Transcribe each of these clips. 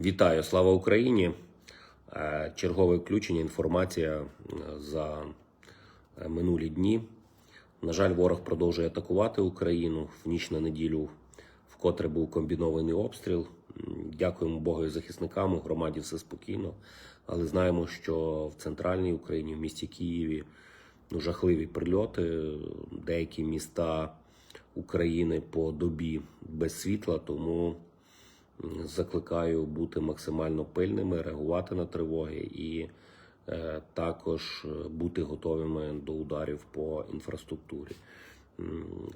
Вітаю, слава Україні! Е, Чергове включення. Інформація е, за е, минулі дні. На жаль, ворог продовжує атакувати Україну в ніч на неділю, вкотре був комбінований обстріл. Дякуємо Богу і захисникам. У громаді все спокійно. Але знаємо, що в центральній Україні, в місті Києві, ну, жахливі прильоти. Деякі міста України по добі без світла, тому закликаю бути максимально пильними, реагувати на тривоги і е, також е, бути готовими до ударів по інфраструктурі.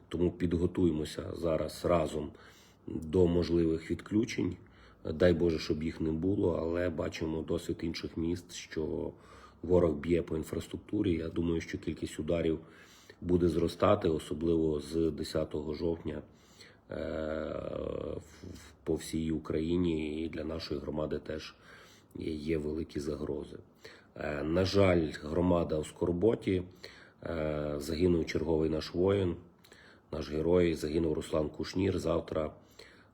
Тому підготуємося зараз разом до можливих відключень. Дай Боже, щоб їх не було, але бачимо досвід інших міст, що ворог б'є по інфраструктурі. Я думаю, що кількість ударів буде зростати, особливо з 10 жовтня е, по всій Україні і для нашої громади теж є великі загрози. Е, На жаль, громада у скорботі. Е, Загинув черговий наш воїн, наш герой. Загинув Руслан Кушнір. Завтра,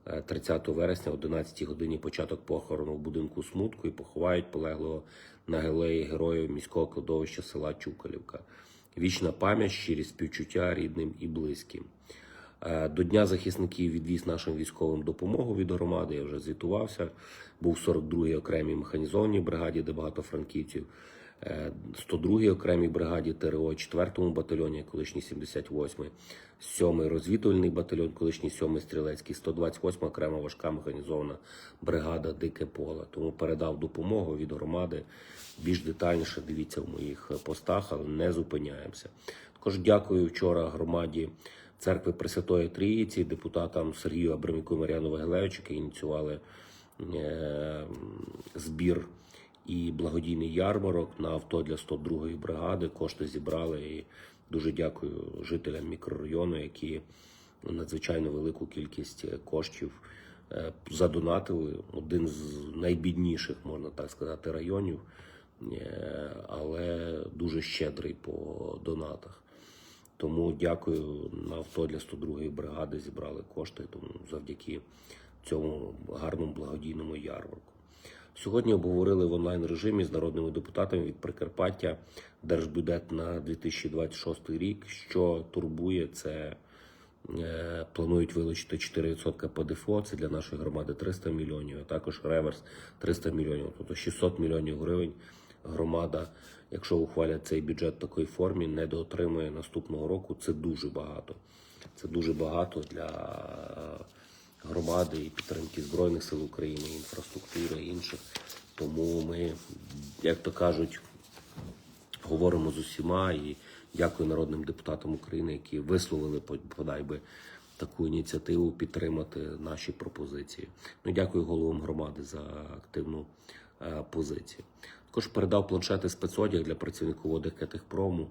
е, 30 вересня, о 11 годині, початок похорону в будинку смутку і поховають полеглого на гелеї героїв міського кладовища села Чукалівка. Вічна пам'ять, щирі співчуття рідним і близьким. Е, До Дня захисників відвіз нашим військовим допомогу від громади. Я вже звітувався. Був 42-й окремій механізованій бригаді, де багато франківців. е, 102-й окремій бригаді ТРО, 4-му батальйоні, колишній 78-й, 7-й розвідувальний батальйон, колишній 7-й стрілецький, 128-ма окрема важка механізована бригада Дике Поле. Тому передав допомогу від громади. Більш детальніше дивіться в моїх постах, але не зупиняємося. Також дякую вчора громаді церкви Пресвятої Трійці, депутатам Сергію Абраміку і Мар'яну Вагелевичу, які ініціювали е, збір і благодійний ярмарок на авто для 102-ї бригади. Кошти зібрали і дуже дякую жителям мікрорайону, які надзвичайно велику кількість коштів е, задонатили. Один з найбідніших, можна так сказати, районів, е, але дуже щедрий по донатах. Тому дякую на авто для 102-ї бригади зібрали кошти. Тому завдяки цьому гарному благодійному ярмарку. Сьогодні обговорили в онлайн режимі з народними депутатами від Прикарпаття держбюджет на 2026 рік. Що турбує, це е, планують вилучити 4% ПДФО. Це для нашої громади 300 мільйонів, а також реверс 300 мільйонів, тобто 600 мільйонів гривень. Громада, якщо ухвалять цей бюджет в такій формі, не доотримує наступного року. Це дуже багато. Це дуже багато для громади і підтримки Збройних сил України, інфраструктури і інших. Тому ми, як то кажуть, говоримо з усіма і дякую народним депутатам України, які висловили подай би таку ініціативу підтримати наші пропозиції. Ну, дякую головам громади за активну е, позицію. Також передав планшети спецодяг для працівників Одекетехпрому.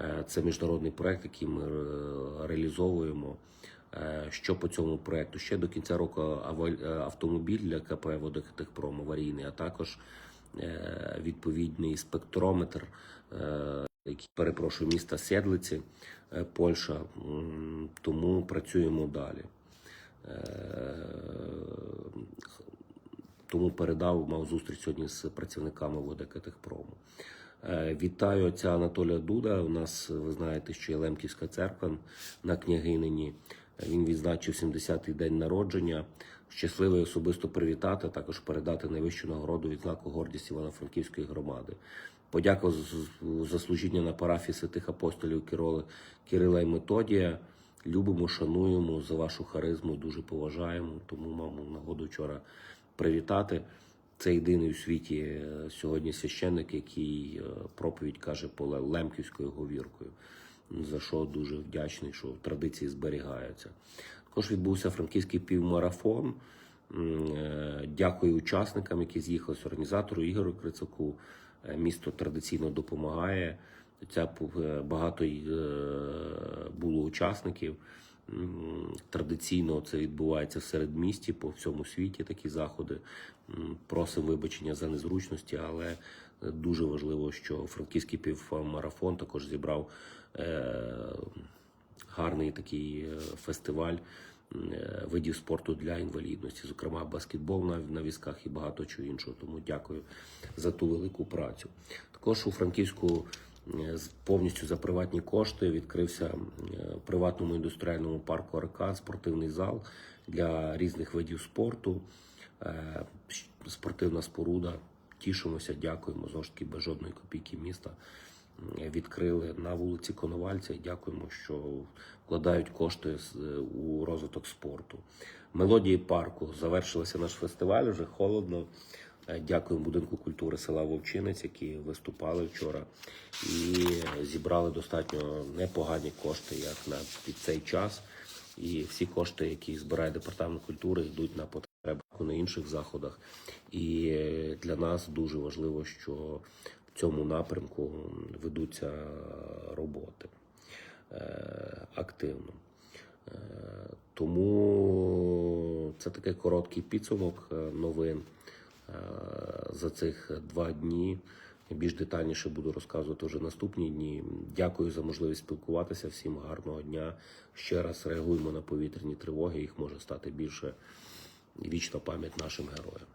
Е, Це міжнародний проект, який ми е, реалізовуємо. Е, Що по цьому проекту? Ще до кінця року автомобіль для КП Водохтехпром аварійний, а також відповідний спектрометр, який перепрошую міста Сєдлиці, Польща. Тому працюємо далі. Тому передав, мав зустріч сьогодні з працівниками Водокатехпрому. Е, Вітаю отця Анатолія Дуда. У нас ви знаєте, що є Лемківська церква на княгинині. Він відзначив 70-й день народження. Щасливий особисто привітати, також передати найвищу нагороду відзнаку гордість Івано-Франківської громади. Подяка з- за служіння на парафії святих апостолів Кирила і Методія. Любимо, шануємо за вашу харизму, дуже поважаємо. Тому мав нагоду вчора привітати. Це єдиний у світі е, сьогодні священник, який е, проповідь каже поле лемківською говіркою. За що дуже вдячний, що традиції зберігаються. Також відбувся франківський півмарафон. Е, Дякую учасникам, які з'їхалися, організатору Ігорю Крицаку. Місто традиційно допомагає. Ця багато було учасників. Традиційно це відбувається в середмісті по всьому світі. Такі заходи. Просимо вибачення за незручності, але е, дуже важливо, що франківський півмарафон також зібрав е, гарний такий е, фестиваль видів спорту для інвалідності, зокрема баскетбол на, візках і багато чого іншого. Тому дякую за ту велику працю. Також у Франківську повністю за приватні кошти відкрився е, приватному індустріальному парку Аркан спортивний зал для різних видів спорту. Е, Спортивна споруда. Тішимося, дякуємо знову ж таки без жодної копійки міста. Відкрили на вулиці Коновальця. Дякуємо, що вкладають кошти у розвиток спорту. Мелодії парку завершилося наш фестиваль. Вже холодно. Е, Дякуємо будинку культури села Вовчинець, які виступали вчора, і зібрали достатньо непогані кошти, як на під цей час. І всі кошти, які збирає департамент культури, йдуть на потреби на інших заходах. І для нас дуже важливо, що в цьому напрямку ведуться роботи е, активно. Е, Тому це такий короткий підсумок новин за цих два дні. Більш детальніше буду розказувати вже наступні дні. Дякую за можливість спілкуватися. Всім гарного дня. Ще раз реагуємо на повітряні тривоги. Їх може стати більше. Вічна пам'ять нашим героям.